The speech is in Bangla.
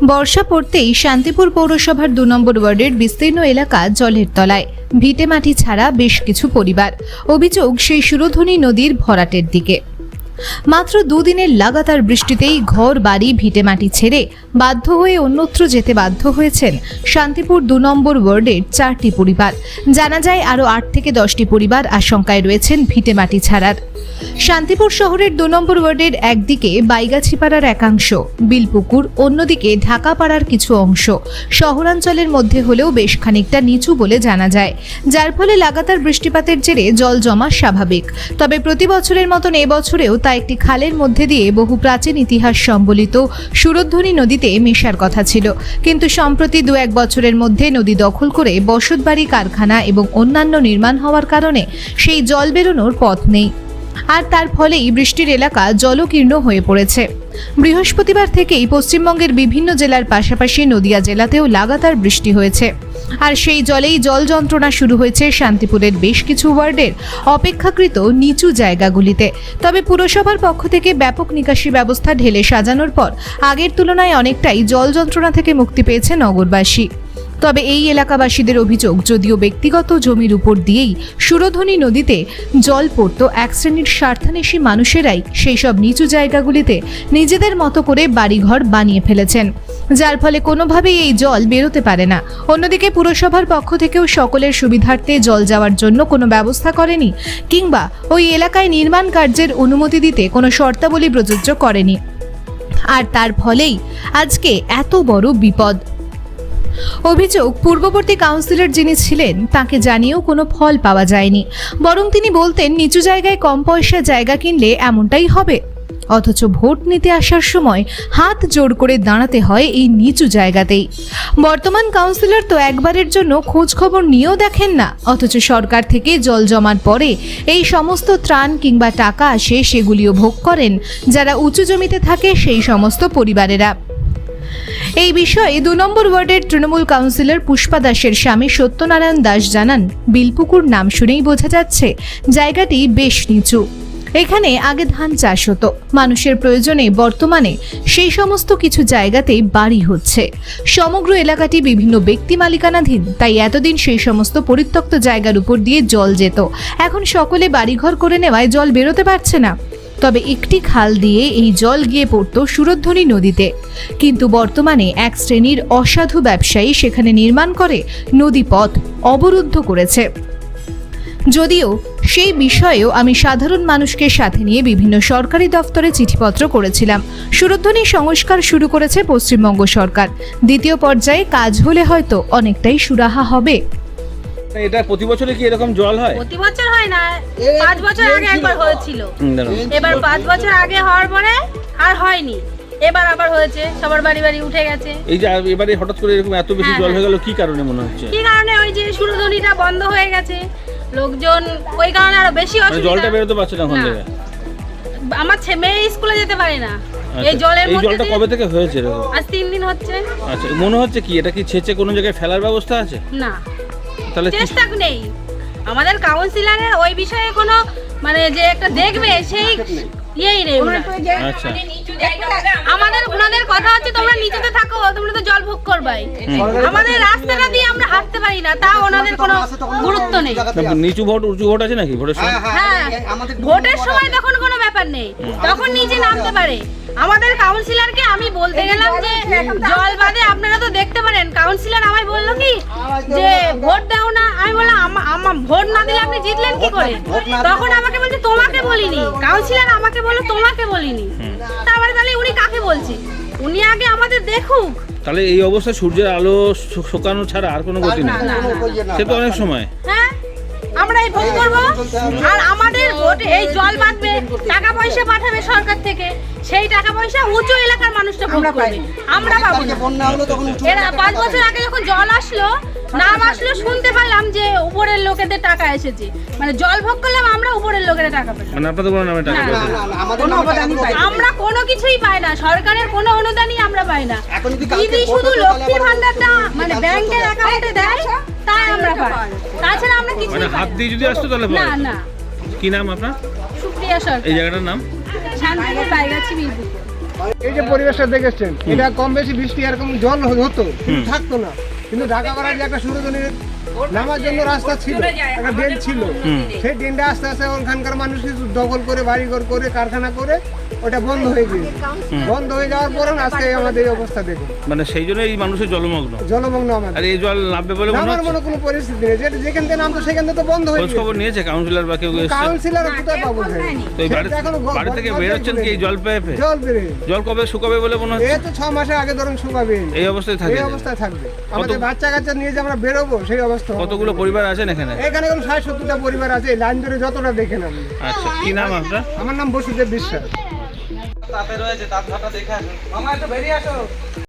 বর্ষা পড়তেই শান্তিপুর পৌরসভার দু নম্বর ওয়ার্ডের বিস্তীর্ণ এলাকা জলের তলায়। ভিটে মাটি ছাড়া বেশ কিছু পরিবার। অভিযোগ সেই সুরধনী নদীর ভরাটের দিকে। মাত্র দুদিনের লাগাতার বৃষ্টিতেই ঘর, বাড়ি ভিটেমাটি ছেড়ে বাধ্য হয়ে অন্যত্র যেতে বাধ্য হয়েছেন শান্তিপুর দু নম্বর ওয়ার্ডের চারটি পরিবার। জানা যায় আরও আট থেকে দশটি পরিবার আশঙ্কায় রয়েছেন ভিটেমাটি ছাড়ার। শান্তিপুর শহরের দু নম্বর ওয়ার্ডের একদিকে বাইগাছিপাড়ার একাংশ, বিলপুকুর অন্যদিকে ঢাকাপাড়ার কিছু অংশ। শহরাঞ্চলের মধ্যে হলেও বেশ খানিকটা নিচু বলে জানা যায়। যার ফলে লাগাতার বৃষ্টিপাতের জেরে জল জমা স্বাভাবিক। তবে প্রতি বছরের মতন এবছরেও তা একটি খালের মধ্যে দিয়ে বহু প্রাচীন ইতিহাস সম্বলিত সুরধ্বনি নদীতে মেশার কথা ছিল। কিন্তু সম্প্রতি দু এক বছরের মধ্যে নদী দখল করে বসতবাড়ি, কারখানা এবং অন্যান্য নির্মাণ হওয়ার কারণে সেই জল বেরোনোর পথ নেই। আর তার ফলেই বৃষ্টির এলাকা জলকীর্ণ হয়ে পড়েছে। বৃহস্পতিবার থেকেই পশ্চিমবঙ্গের বিভিন্ন জেলার পাশাপাশি নদিয়া জেলাতেও লাগাতার বৃষ্টি হয়েছে। আর সেই জলেই জল যন্ত্রণা শুরু হয়েছে শান্তিপুরের বেশ কিছু ওয়ার্ডের অপেক্ষাকৃত নিচু জায়গাগুলিতে। তবে পুরসভার পক্ষ থেকে ব্যাপক নিকাশি ব্যবস্থা ঢেলে সাজানোর পর আগের তুলনায় অনেকটাই জল যন্ত্রণা থেকে মুক্তি পেয়েছে নগরবাসী। তবে এই এলাকাবাসীদের অভিযোগ, যদিও ব্যক্তিগত জমির উপর দিয়েই সুরধনী নদীতে জল পড়ত, এক শ্রেণির স্বার্থান্বেষী মানুষেরাই সেই সব নিচু জায়গাগুলিতে নিজেদের মতো করে বাড়িঘর বানিয়ে ফেলেছেন। যার ফলে কোনোভাবেই এই জল বেরোতে পারে না। অন্যদিকে পুরসভার পক্ষ থেকেও সকলের সুবিধার্থে জল যাওয়ার জন্য কোনো ব্যবস্থা করেনি, কিংবা ওই এলাকায় নির্মাণ কার্যের অনুমতি দিতে কোনো শর্তাবলী প্রযোজ্য করেনি। আর তার ফলেই আজকে এত বড় বিপদ। অভিযোগ, পূর্ববর্তী কাউন্সিলর যিনি ছিলেন, তাকে জানিয়েও কোনো ফল পাওয়া যায়নি। বরং তিনি বলতেন, নিচু জায়গায় কম পয়সা জায়গা কিনলে এমনটাই হবে। অথচ ভোট নিতে আসার সময় হাত জোর করে দাঁড়াতে হয় এই নিচু জায়গাতেই। বর্তমান কাউন্সিলর তো একবারের জন্য খোঁজ খবর নিয়েও দেখেন না। অথচ সরকার থেকে জল জমার পরে এই সমস্ত ত্রাণ কিংবা টাকা আসে সেগুলিও ভোগ করেন। যারা উঁচু জমিতে থাকে সেই সমস্ত পরিবারেরা। এই বিষয়ে দু নম্বর ওয়ার্ডের তৃণমূল কাউন্সিলর পুষ্পা দাসের স্বামী সত্যনারায়ণ দাস জানান, বিলপুকুর নাম শুনেই বোঝা যাচ্ছে জায়গাটি বেশ নিচু। এখানে আগে ধান চাষ হতো। মানুষের প্রয়োজনে বর্তমানে সেই সমস্ত কিছু জায়গাতেই বাড়ি হচ্ছে। সমগ্র এলাকাটি বিভিন্ন ব্যক্তি মালিকানাধীন, তাই এতদিন সেই সমস্ত পরিত্যক্ত জায়গার উপর দিয়ে জল যেত। এখন সকলে বাড়িঘর করে নেওয়ায় জল বেরোতে পারছে না। তবে একটি খাল দিয়ে এই জল গিয়ে পড়ত সুরধ্বনি নদীতে। কিন্তু বর্তমানে এক শ্রেণির অসাধু ব্যবসায়ী সেখানে নির্মাণ করে নদীপথ অবরুদ্ধ করেছে। যদিও সেই বিষয়েও আমি সাধারণ মানুষকে সাথে নিয়ে বিভিন্ন সরকারি দফতরে চিঠিপত্র করেছিলাম। সুরধ্বনি সংস্কার শুরু করেছে পশ্চিমবঙ্গ সরকার। দ্বিতীয় পর্যায়ে কাজ হলে হয়তো অনেকটাই সুরাহা হবে। এটা প্রতি বছরে কি এরকম জল হয়? প্রতি বছর হয় না পাঁচ বছর আগে একবার হয়েছিল। এবার পাঁচ বছর আগে হওয়ার পরে আর হয়নি। এবার আবার হয়েছে সবার বাড়ি বাড়ি উঠে গেছে। এই যে এবারে হঠাৎ করে এরকম এত বেশি হ্যাঁ, জল হ্যাঁ। হয়ে গেল কি কারণে মনে হচ্ছে? কি কারণে? ওই যে সুরধ্বনিটা বন্ধ হয়ে গেছে। লোকজন ওই কারণে আরও বেশি মানে অসুবিধা। জলটা বেরোতে পারছে না ওখান থেকে? আমার মেয়ে স্কুলে যেতে পারে না। আচ্ছা। এই জলের মধ্যে জলটা কবে থেকে হয়েছে আজ তিন দিন হচ্ছে। আচ্ছা মনে হচ্ছে কি এটা কি ছেচে কোনো জায়গায় ফেলার ব্যবস্থা আছে? না। তাহলে চেষ্টা নেই আমাদের কাউন্সিলারের ওই বিষয়ে কোনো মানে যে একটা দেখবে সেই ইয়েই আচ্ছা। আমাদের ওনাদের কথা হচ্ছে তোমরা নিচেতে থাকো তোমরা তো জল ভোগ করবাই। আমাদের রাস্তাটা দিয়ে আমরা হাঁটতে পারি না তা ওনাদের কোনো গুরুত্ব নেই। নিচু ভোট উঁচু ভোট আছে নাকি ভোটের সময়? হ্যাঁ ভোটের সময় তখন কোনো ব্যাপার নেই তখন নিচে নামতে পারে। আমাদের কাউন্সিলরকে আমি বলতে গেলাম যে জল বাদে আপনারা তো দেখতে পারেন কাউন্সিলর আমায় বলল কি যে ভোট দাও না। আমি বললাম ভোট না দিলে আপনি জিতলেন কি করে? তখন আমাকে বলিনি। কাউন্সিলর আমাকে বলল তোমাকে বলিনি। তারপরে তাহলে উনি কাকে বলছে? উনি আগে আমাদের দেখুক। তাহলে এই অবস্থায় সূর্যের আলো শোকানো ছাড়া আর কোনো গতি নেই। না, না, সে তো অনেক সময়। হ্যাঁ? আমরা এই ভোট করব। আর আমাদের ভোট এই জল বাঁধবে টাকা পয়সা পাঠাবে সরকার থেকে। সেই টাকা পয়সা উঁচু এলাকার মানুষটা ভোগ করবে। আমরা পাবো না। বন্যা হলো তখন এরা পাঁচ বছর আগে যখন জল আসলো নাম আসলো শুনতে পারলাম যে উপরের লোকেদের টাকা এসেছে। মানে জল ভোগ করলাম আমরা উপরের লোকেরা টাকা পেলাম। মানে আপনাদের কোনো নামে টাকা না, না। না, পাই। আমরা কোনো কিছুই পাই না সরকারের কোনো অনুদানই আমরা পাই না। এখন যদি কালকে দিদি শুধু তাহলে ভান্ডারটা আবার মানে ব্যাংকের অ্যাকাউন্টে দেয় তাই আমরা পাই। তাছাড়া আমরা কিছু মানে হাত দিয়ে যদি আসতো তাহলে না পাওয়া যেত। না। কি নাম আপনার? সুপ্রিয়া সরকার। এই জায়গাটার নাম? শান্তিপুর পাইগাছি বীরপুর এই যে পরিবেশটা দেখেছেন এটা কম বেশি বৃষ্টি এরকম জল হতো কিন্তু থাকতো না। কিন্তু ঢাকা করার যে একটা সুরজনের নামার জন্য রাস্তা ছিল একটা ড্রেন ছিল। সেই ড্রেনটা আস্তে আস্তে ওখানকার মানুষ কিছু দখল করে বাড়িঘর করে কারখানা করে ওটা বন্ধ হয়ে গিয়েছে। বন্ধ হয়ে যাওয়ার পরে আজকে আমাদের এই অবস্থা দেখুন। মানে সেই জন্য এই মানুষের জলমগ্ন। জলমগ্ন আমাদের। আর এই জল নামবে বলে মনে নামার মনে কোনো পরিস্থিতি নেই। যেটা যেখান থেকে নামতো সেখান থেকে তো বন্ধ হয়ে খোঁজ খবর নিয়েছে? কাউন্সিলর বা কেউ এসছে? কাউন্সিলর কোথায় পাবো তো এই বাড়ি থেকে জল বেরোচ্ছেন কি জল পেয়ে জল বেড়ে জল কবে শুকাবে বলে মনে হচ্ছে? এ তো ছ মাসের আগে ধরুন শুকাবে। এই অবস্থায় থাকে এই অবস্থায় থাকবে। আমাদের বাচ্চা কাচ্চা নিয়ে যে আমরা বেরোবো সেই অবস্থা কতগুলো পরিবার আছেন এখানে? এখানে এখন ষাট সত্তরটা পরিবার আছে লাইন ধরে যতটা দেখেন আপনি। আচ্ছা কি নাম আপনার? আমার নাম বসুদেব বিশ্বাস। তাতে রয়েছে তার ধাটা দেখে আমার মামা একটু বেরিয়ে আসো।